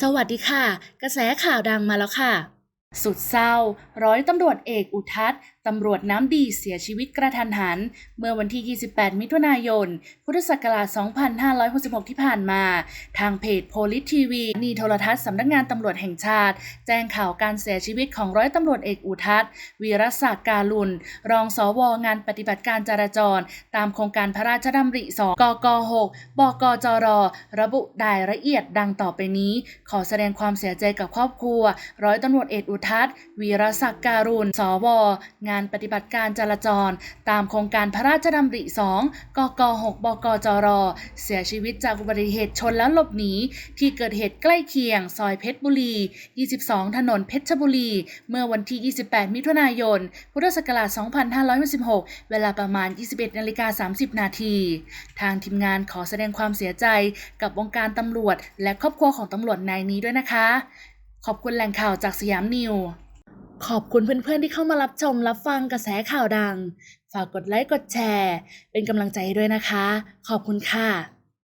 สวัสดีค่ะ กระแสข่าวดังมาแล้วค่ะ สุดเศร้า ร้อยตำรวจเอกอุทัศน์ตำรวจน้ำดีเสียชีวิตกระทันหัน เมื่อวันที่ 28 มิถุนายน พุทธศักราช 2566 ที่ผ่านมา ทางเพจโพลิสทีวีนีโทรทัศน์สำนักงานตำรวจแห่งชาติ แจ้งข่าวการเสียชีวิตของร้อยตำรวจเอกอุทัศน์วีรศักดิ์การุณ รองสวงานปฏิบัติการจราจร ตามโครงการพระราชดำริ2กก 6 บกจร ระบุรายละเอียดดังต่อไปนี้ ขอแสดงความเสียใจกับครอบครัว ร้อยตำรวจเอกอุทัศน์ วีรศักดิ์การุณ สว งานปฏิบัติการจราจร ตามโครงการพระราชดำริ 2 กก 6 บกจร เสียชีวิตจากอุบัติเหตุชนและหลบหนี ที่เกิดเหตุใกล้เคียง ซอยเพชรบุรี 22 ถนนเพชรบุรี เมื่อวันที่ 28 มิถุนายน พุทธศักราช 2566 เวลาประมาณ 21นาฬิกา30 นาที ทางทีมงานขอแสดงความเสียใจกับวงการตำรวจ และครอบครัวของตำรวจนายนี้ด้วยนะคะ ขอบคุณแหล่งข่าวจากสยามนิว ขอบคุณเพื่อนๆที่เข้ามารับชมรับฟังกระแสข่าวดัง ฝากกดไลค์กดแชร์ เป็นกำลังใจด้วยนะคะ ขอบคุณค่ะ